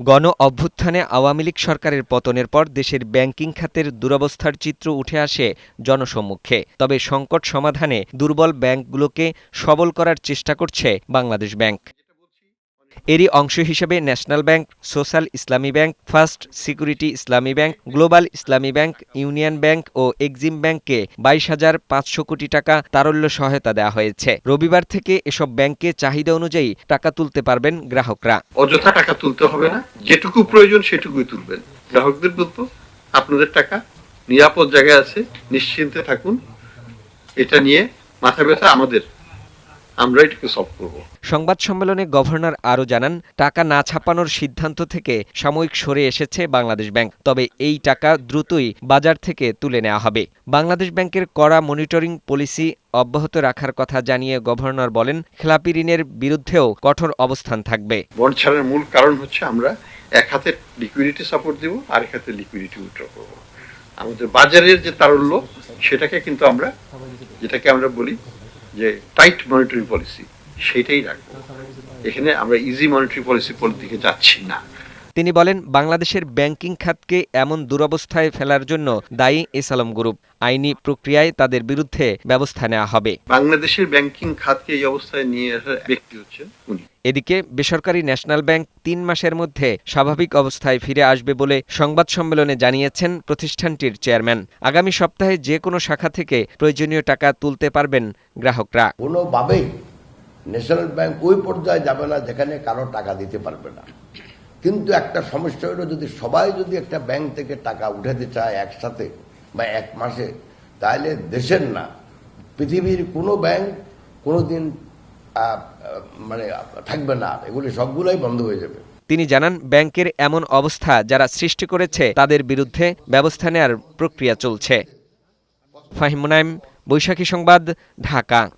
গণ অভ্যুত্থানে আওয়ামী লীগ সরকারের পতনের পর দেশের ব্যাংকিং খাতের দুরবস্থার চিত্র উঠে আসে জনসম্মুখে। তবে সংকট সমাধানে দুর্বল ব্যাংকগুলোকে সবল করার চেষ্টা করছে বাংলাদেশ ব্যাংক। এরই অংশ হিসেবে national bank, social Islami bank, first security Islami bank, global Islami bank, union bank ও এক্সিম ব্যাংককে বাইশ হাজার পাঁচশো কোটি টাকা তারল্য সহায়তা দেওয়া হয়েছে। রবিবার থেকে এসব ব্যাংকে চাহিদা অনুযায়ী টাকা তুলতে পারবেন গ্রাহকরা। অযথা টাকা তুলতে হবে না। যেটুকু প্রয়োজন সেটুকুই তুলবেন। গ্রাহকদের বলব, আপনাদের টাকা নিরাপদ জায়গায় আছে, নিশ্চিন্তে থাকুন। এটা নিয়ে মাথা ব্যথা আমাদের। আমরা এটাকে সলভ করব। সংবাদ সম্মেলনে গভর্নর আরও জানান টাকা না ছাপানোর সিদ্ধান্ত থেকে সাময়িক সরে এসেছে বাংলাদেশ ব্যাংক তবে এই টাকা দ্রুতই বাজার থেকে তুলে নেওয়া হবে। বাংলাদেশ ব্যাংকের কড়া মনিটরিং পলিসি অব্যাহত রাখার কথা জানিয়ে গভর্নর বলেন খেলাপি ঋণের বিরুদ্ধেও কঠোর অবস্থান থাকবে। বন্ড ছাড়ার মূল কারণ হচ্ছে আমরা এক হাতে লিকুইডিটি সাপোর্ট দেব আরেক হাতে লিকুইডিটি উইথড্র করব। আমাদের বাজারের যে তারল্য সেটাকে কিন্তু আমরা যেটাকে আমরা বলি যে টাইট মনিটরিং পলিসি সেটাই রাখব। এখানে আমরা ইজি মনিটরিং পলিসি দিকে যাচ্ছি না। তিনি বলেন বাংলাদেশের ব্যাংকিং খাতকে এমন দুরবস্থায় ফেলার জন্য দায়ী এসালম গ্রুপ। আইনি প্রক্রিয়ায় তাদের বিরুদ্ধে ব্যবস্থা নেওয়া হবে। বাংলাদেশের ব্যাংকিং খাতকে এই অবস্থায় নিয়ে আসার ব্যক্তি হচ্ছেন উনি। এদিকে বেসরকারি ন্যাশনাল ব্যাংক তিন মাসের মধ্যে স্বাভাবিক অবস্থায় ফিরে আসবে বলে সংবাদ সম্মেলনে জানিয়েছেন প্রতিষ্ঠানটির চেয়ারম্যান। আগামী সপ্তাহে যে কোনো শাখা থেকে প্রয়োজনীয় টাকা তুলতে পারবেন গ্রাহকরা। কোনোভাবেই ন্যাশনাল ব্যাংক ওই পর্যায়ে যাবে না যেখানে কারও টাকা দিতে পারবে না। কিন্তু একটা সমস্যা হলো যদি সবাই যদি একটা ব্যাংক থেকে টাকা উঠাতে চায় একসাথে বা এক মাসে তাহলে দেশের না পৃথিবীর কোনো ব্যাংক কোনোদিন আহ, মানে থাকবে না এগুলি সবগুলোই বন্ধ হয়ে যাবে। তিনি জানান ব্যাংকের এমন অবস্থা যারা সৃষ্টি করেছে তাদের বিরুদ্ধে ব্যবস্থা নেওয়ার প্রক্রিয়া চলছে। ফাহিম মুনাইম বৈশাখী সংবাদ ঢাকা।